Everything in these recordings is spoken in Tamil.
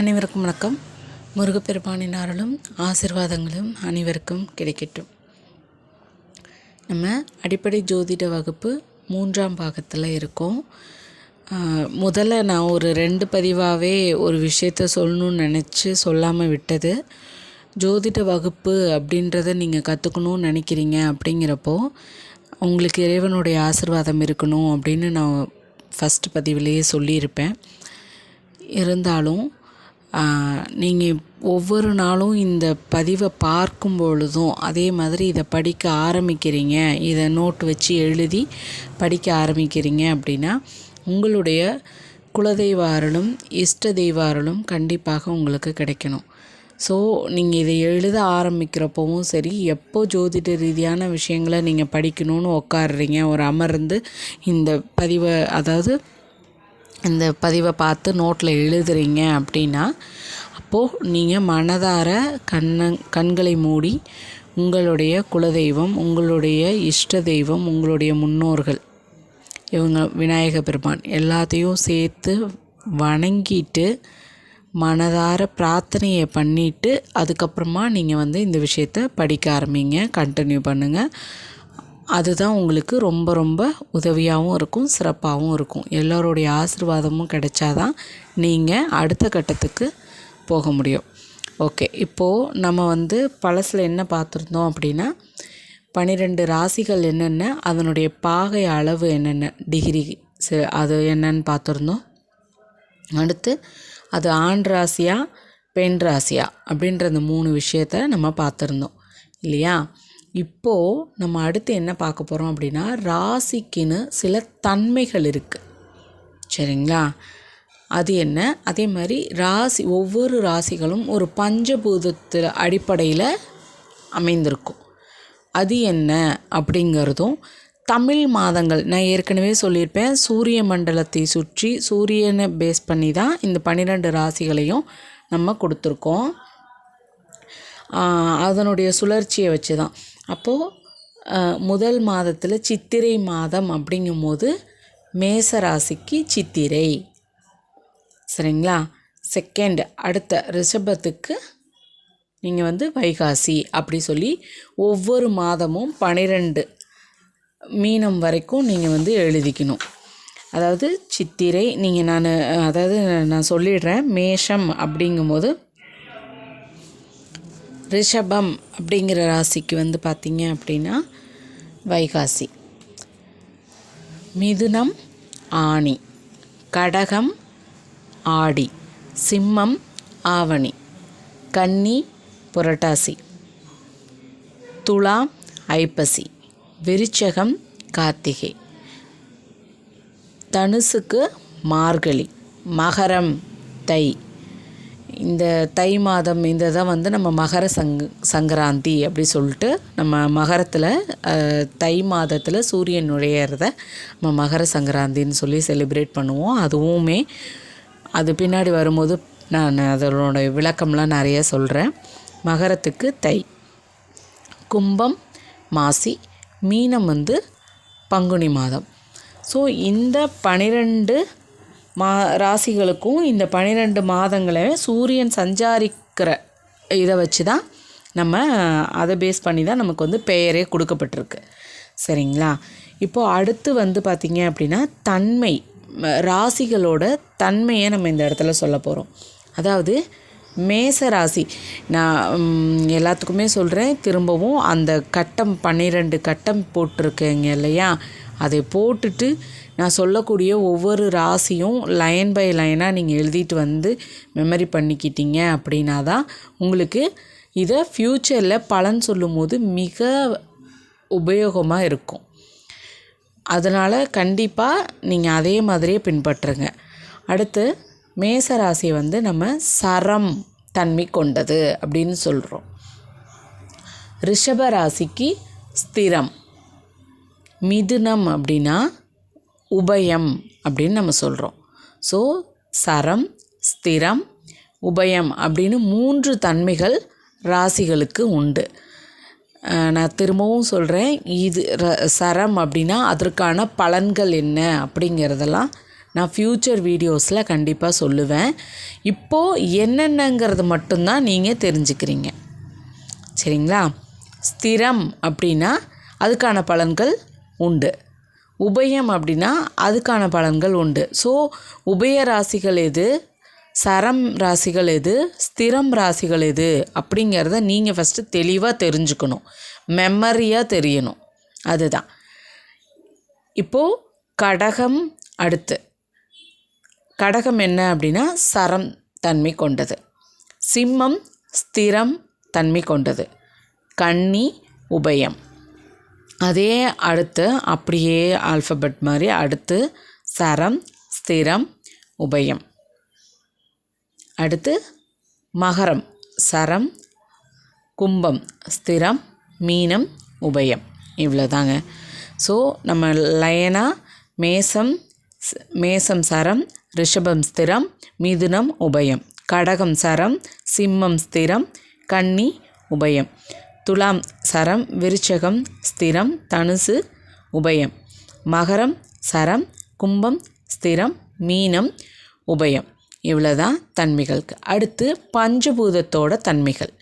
அனைவருக்கும் வணக்கம். முருகப்பெருமானின் அருளும் ஆசிர்வாதங்களும் அனைவருக்கும் கிடைக்கட்டும். நம்ம அடிப்படை ஜோதிட வகுப்பு மூன்றாம் பாகத்தில் இருக்கோம். முதல்ல நான் ஒரு ரெண்டு பதிவாகவே ஒரு விஷயத்த சொல்லணும்னு நினச்சி சொல்லாமல் விட்டது. ஜோதிட வகுப்பு அப்படின்றத நீங்கள் கற்றுக்கணும்னு நினைக்கிறீங்க அப்படிங்கிறப்போ உங்களுக்கு இறைவனுடைய ஆசிர்வாதம் இருக்கணும் அப்படின்னு நான் ஃபஸ்ட் பதிவிலேயே சொல்லியிருப்பேன். இருந்தாலும் நீங்கள் ஒவ்வொரு நாளும் இந்த பதிவை பார்க்கும் பொழுதும் அதே மாதிரி இதை படிக்க ஆரம்பிக்கிறீங்க. இதை நோட் வச்சு எழுதி படிக்க ஆரம்பிக்கிறீங்க அப்படின்னா உங்களுடைய குலதெய்வ அருளும் இஷ்ட தெய்வ அருளும் கண்டிப்பாக உங்களுக்கு கிடைக்கணும். ஸோ நீங்கள் இதை எழுத ஆரம்பிக்கிறப்பவும் சரி எப்போ ஜோதிட ரீதியான விஷயங்களை நீங்கள் படிக்கணும்னு உட்காடுறீங்க ஒரு அமர்ந்து இந்த பதிவை அதாவது இந்த பதிவை பார்த்து நோட்டில் எழுதுறீங்க அப்படின்னா அப்போது நீங்கள் மனதார கண்ண கண்களை மூடி உங்களுடைய குலதெய்வம் உங்களுடைய இஷ்ட தெய்வம் உங்களுடைய முன்னோர்கள் இவங்க விநாயக பெருமான் எல்லாத்தையும் சேர்த்து வணங்கிட்டு மனதார பிரார்த்தனையை பண்ணிவிட்டு அதுக்கப்புறமா நீங்கள் வந்து இந்த விஷயத்த படிக்க ஆரம்பிங்க கண்டினியூ பண்ணுங்கள் அதுதான் உங்களுக்கு ரொம்ப ரொம்ப உதவியாகவும் இருக்கும் சிறப்பாகவும் இருக்கும். எல்லோருடைய ஆசீர்வாதமும் கிடைச்சாதான் நீங்கள் அடுத்த கட்டத்துக்கு போக முடியும். ஓகே இப்போது நம்ம வந்து பழசில் என்ன பார்த்துருந்தோம் அப்படின்னா பன்னிரெண்டு ராசிகள் என்னென்ன அதனுடைய பாகை அளவு என்னென்ன டிகிரி அது என்னன்னு பார்த்துருந்தோம். அடுத்து அது ஆண் ராசியா பெண் ராசியா அப்படின்ற அந்த மூணு விஷயத்த நம்ம பார்த்துருந்தோம். இல்லையா? இப்போது நம்ம அடுத்து என்ன பார்க்க போகிறோம் அப்படின்னா ராசிக்குன்னு சில தன்மைகள் இருக்குது சரிங்களா? அது என்ன? அதே மாதிரி ராசி ஒவ்வொரு ராசிகளும் ஒரு பஞ்சபூதத்தில் அடிப்படையில் அமைந்திருக்கும். அது என்ன அப்படிங்கிறதும் தமிழ் மாதங்கள் நான் ஏற்கனவே சொல்லியிருப்பேன் சூரிய மண்டலத்தை சுற்றி சூரியனை பேஸ் பண்ணி தான் இந்த பன்னிரெண்டு ராசிகளையும் நம்ம கொடுத்துருக்கோம். அதனுடைய சுழற்சியை வச்சு தான் அப்போது முதல் மாதத்தில் சித்திரை மாதம் அப்படிங்கும்போது மேச ராசிக்கு சித்திரை. சரிங்களா? செகண்ட் அடுத்த ரிஷபத்துக்கு நீங்கள் வந்து வைகாசி அப்படி சொல்லி ஒவ்வொரு மாதமும் பன்னிரெண்டு மீனம் வரைக்கும் நீங்கள் வந்து எழுதிக்கணும். அதாவது சித்திரை நீங்கள் நான் அதாவது நான் சொல்லிடுறேன் மேஷம் அப்படிங்கும்போது ரிஷபம் அப்படிங்கிற ராசிக்கு வந்து பார்த்தீங்க அப்படின்னா வைகாசி. மிதுனம் ஆனி கடகம் ஆடி. சிம்மம் ஆவணி. கன்னி புரட்டாசி. துளா ஐப்பசி. விருச்சகம் கார்த்திகை. தனுசுக்கு மார்கழி. மகரம் தை. இந்த தை மாதம் இந்த தான் வந்து நம்ம மகர சங் சங்கராந்தி அப்படி சொல்லிட்டு நம்ம மகரத்தில் தை மாதத்தில் சூரியன் நுழையிறத நம்ம மகர சங்கராந்தின்னு சொல்லி செலிப்ரேட் பண்ணுவோம். அதுவுமே அது பின்னாடி வரும்போது நான் அதனோட விளக்கம்லாம் நிறைய சொல்கிறேன் மகரத்துக்கு தை. கும்பம் மாசி மீனம் வந்து பங்குனி மாதம். ஸோ இந்த பனிரெண்டு மா ராசிகளுக்கும் இந்த பன்னிரெண்டு மாதங்களை சூரியன் சஞ்சாரிக்கிற இதை வச்சு தான் நம்ம அதை பேஸ் பண்ணி தான் நமக்கு வந்து பெயரே கொடுக்கப்பட்டிருக்கு. சரிங்களா? இப்போது அடுத்து வந்து பார்த்திங்க அப்படின்னா தன்மை ராசிகளோட தன்மையை நம்ம இந்த இடத்துல சொல்ல போகிறோம் அதாவது மேச ராசி. நான் எல்லாத்துக்குமே சொல்கிறேன் திரும்பவும் அந்த கட்டம் பன்னிரெண்டு கட்டம் போட்டிருக்கேங்க இல்லையா? அதை போட்டுட்டு நான் சொல்லக்கூடிய ஒவ்வொரு ராசியும் லைன் பை லைனாக நீங்கள் எழுதிட்டு வந்து மெமரி பண்ணிக்கிட்டீங்க அப்படின்னா தான் உங்களுக்கு இதை ஃப்யூச்சரில் பலன் சொல்லும்போது மிக உபயோகமாக இருக்கும். அதனால் கண்டிப்பாக நீங்கள் அதே மாதிரியே பின்பற்றுங்க. அடுத்து மேச ராசியை வந்து நம்ம சரம் தன்மை கொண்டது அப்படின்னு சொல்கிறோம் ரிஷப ராசிக்கு ஸ்திரம். மிதுனம் அப்படின்னா உபயம் அப்படின்னு நம்ம சொல்கிறோம் ஸோ சரம் ஸ்திரம் உபயம் அப்படின்னு மூன்று தன்மைகள் ராசிகளுக்கு உண்டு. நான் திரும்பவும் சொல்கிறேன் இது ர- சரம் அப்படின்னா அதற்கான பலன்கள் என்ன அப்படிங்கிறதெல்லாம் நான் ஃப்யூச்சர் வீடியோஸில் கண்டிப்பாக சொல்லுவேன். இப்போது என்னென்னங்கிறது மட்டும்தான் நீங்கள் தெரிஞ்சுக்கிறீங்க. சரிங்களா? ஸ்திரம் அப்படின்னா அதுக்கான பலன்கள் உண்டு. உபயம் அப்படின்னா அதுக்கான பலன்கள் உண்டு. ஸோ உபய ராசிகள் எது? சரம் ராசிகள் எது? ஸ்திரம் ராசிகள் எது? அப்படிங்கிறத நீங்கள் ஃபஸ்ட்டு தெளிவாக தெரிஞ்சுக்கணும். மெமரியாக தெரியணும். அதுதான். இப்போது கடகம் அடுத்து. கடகம் என்ன அப்படின்னா சரம் தன்மை கொண்டது. சிம்மம் ஸ்திரம் தன்மை கொண்டது. கன்னி உபயம். அதே அடுத்து அப்படியே ஆல்ஃபபெட் மாதிரி அடுத்து சரம் ஸ்திரம் உபயம். அடுத்து மகரம் சரம் கும்பம் ஸ்திரம் மீனம் உபயம். இவ்வளோதாங்க ஸோ நம்ம லயனா மேசம் மேசம் சரம் ரிஷபம் ஸ்திரம் மிதுனம் உபயம். கடகம் சரம் சிம்மம் ஸ்திரம் கன்னி உபயம். துலாம் சரம் விருச்சகம் ஸ்திரம் தனுசு உபயம். மகரம் சரம் கும்பம் ஸ்திரம் மீனம் உபயம். இவ்வளோதான் தன்மைகளுக்கு. அடுத்து பஞ்சபூதத்தோட தன்மைகள்.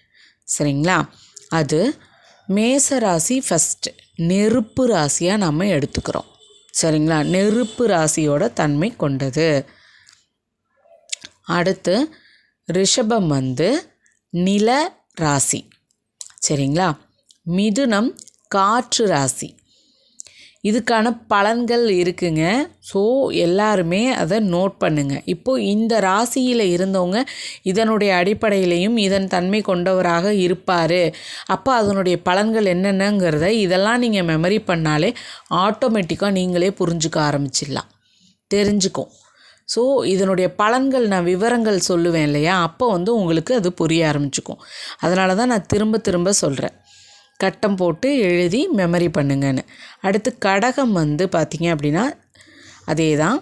சரிங்களா? அது மேச ராசி ஃபஸ்ட்டு நெருப்பு ராசியாக நம்ம எடுத்துக்கிறோம். சரிங்களா? நெருப்பு ராசியோட தன்மை கொண்டது. அடுத்து ரிஷபம் வந்து நில ராசி. சரிங்களா? மிதுனம் காற்று ராசி. இதுக்கான பலன்கள் இருக்குங்க. ஸோ எல்லாருமே அதை நோட் பண்ணுங்க. இப்போது இந்த ராசியில் இருந்தவங்க இதனுடைய அடிப்படையிலையும் இதன் தன்மை கொண்டவராக இருப்பார். அப்போ அதனுடைய பலன்கள் என்னென்னங்கிறத இதெல்லாம் நீங்கள் மெமரி பண்ணாலே ஆட்டோமேட்டிக்காக நீங்களே புரிஞ்சுக்க ஆரம்பிச்சிடலாம். தெரிஞ்சுக்கும் ஸோ இதனுடைய பலன்கள் நான் விவரங்கள் சொல்லுவேன் இல்லையா? அப்போ வந்து உங்களுக்கு அது புரிய ஆரம்பிச்சுக்கும். அதனால தான் நான் திரும்ப திரும்ப சொல்கிறேன் கட்டம் போட்டு எழுதி மெமரி பண்ணுங்கன்னு. அடுத்து கடகம் வந்து பார்த்திங்க அப்படின்னா அதே தான்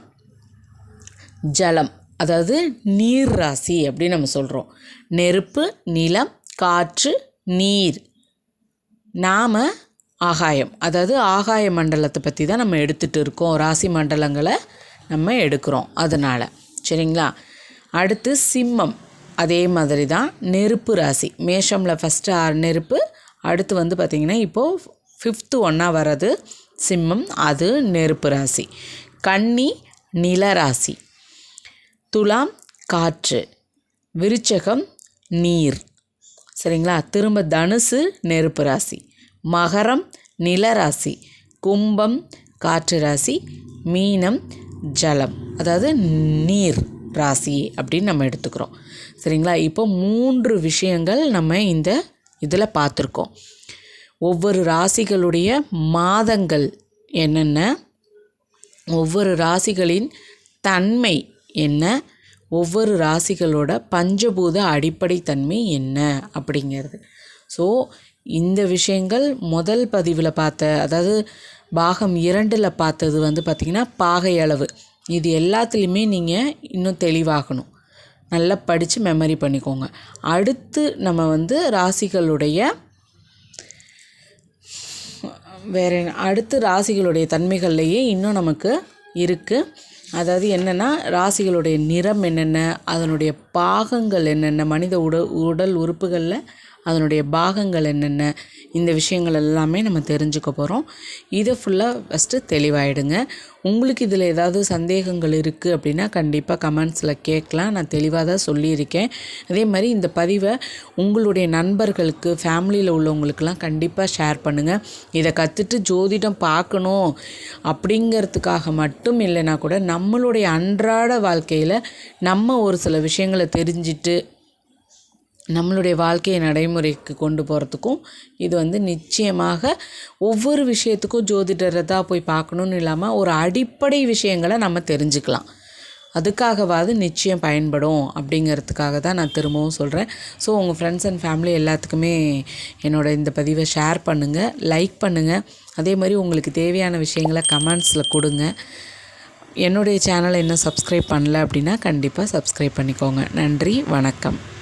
ஜலம் அதாவது நீர் ராசி அப்படின்னு நம்ம சொல்கிறோம் நெருப்பு நிலம் காற்று நீர். நாம் ஆகாயம் அதாவது ஆகாய மண்டலத்தை பற்றி தான் நம்ம எடுத்துகிட்டு இருக்கோம். ராசி மண்டலங்களை நம்ம எடுக்கிறோம் அதனால். சரிங்களா? அடுத்து சிம்மம் அதே மாதிரி தான் நெருப்பு ராசி. மேஷமில் ஃபஸ்ட்டு ஆறு நெருப்பு அடுத்து வந்து பார்த்திங்கன்னா இப்போது ஃபிஃப்த்து ஒன்றா வர்றது சிம்மம் அது நெருப்பு ராசி. கன்னி நில ராசி. துலாம் காற்று. விருச்சகம் நீர். சரிங்களா? திரும்ப தனுசு நெருப்பு ராசி. மகரம் நில ராசி. கும்பம் காற்று ராசி. மீனம் ஜலம். அதாவது நீர் ராசி அப்படின்னு நம்ம எடுத்துக்கிறோம். சரிங்களா? இப்போ மூன்று விஷயங்கள் நம்ம இந்த இதில் பார்த்துருக்கோம். ஒவ்வொரு ராசிகளுடைய மாதங்கள் என்னென்ன? ஒவ்வொரு ராசிகளின் தன்மை என்ன? ஒவ்வொரு ராசிகளோட பஞ்சபூத அடிப்படை தன்மை என்ன? அப்படிங்கிறது. ஸோ இந்த விஷயங்கள் முதல் பதிவில் பார்த்த அதாவது பாகம் இரண்டில் பார்த்தது வந்து பார்த்திங்கன்னா பாகை அளவு இது எல்லாத்துலேயுமே நீங்கள் இன்னும் தெளிவாகணும். நல்லா படித்து மெமரி பண்ணிக்கோங்க. அடுத்து நம்ம வந்து ராசிகளுடைய வேறு அடுத்து ராசிகளுடைய தன்மைகள்லையே இன்னும் நமக்கு இருக்குது அதாவது என்னென்னா ராசிகளுடைய நிறம் என்னென்ன அதனுடைய பாகங்கள் என்னென்ன மனித உட உடல் உறுப்புகளில் அதனுடைய பாகங்கள் என்னென்ன இந்த விஷயங்கள் எல்லாமே நம்ம தெரிஞ்சுக்க போகிறோம் இதை ஃபுல்லாக ஃபஸ்ட்டு தெளிவாயிடுங்க. உங்களுக்கு இதில் ஏதாவது சந்தேகங்கள் இருக்குது அப்படின்னா கண்டிப்பாக கமெண்ட்ஸில் கேட்கலாம். நான் தெளிவாக தான் சொல்லியிருக்கேன். அதே மாதிரி இந்த பதிவை உங்களுடைய நண்பர்களுக்கு ஃபேமிலியில் உள்ளவங்களுக்கெல்லாம் கண்டிப்பாக ஷேர் பண்ணுங்கள் இதை கற்றுட்டு ஜோதிடம் பார்க்கணும் அப்படிங்கிறதுக்காக மட்டும் இல்லைனா கூட நம்மளுடைய அன்றாட வாழ்க்கையில் நம்ம ஒரு சில விஷயங்களை தெரிஞ்சிட்டு நம்மளுடைய வாழ்க்கையை நடைமுறைக்கு கொண்டு போகிறதுக்கும் இது வந்து நிச்சயமாக ஒவ்வொரு விஷயத்துக்கும் ஜோதிடரை தான் போய் பார்க்கணுன்னு இல்லாமல் ஒரு அடிப்படை விஷயங்களை நம்ம தெரிஞ்சுக்கலாம். அதுக்காகவாது நிச்சயம் பயன்படும் அப்படிங்கிறதுக்காக தான் நான் திரும்பவும் சொல்கிறேன் ஸோ உங்கள் ஃப்ரெண்ட்ஸ் அண்ட் ஃபேமிலி எல்லாத்துக்குமே என்னோட இந்த பதிவை ஷேர் பண்ணுங்கள் லைக் பண்ணுங்கள் அதே மாதிரி உங்களுக்கு தேவையான விஷயங்களை கமெண்ட்ஸில் கொடுங்க. என்னுடைய சேனலை இன்னும் சப்ஸ்கிரைப் பண்ணல அப்படின்னா கண்டிப்பாக சப்ஸ்கிரைப் பண்ணிக்கோங்க. நன்றி வணக்கம்.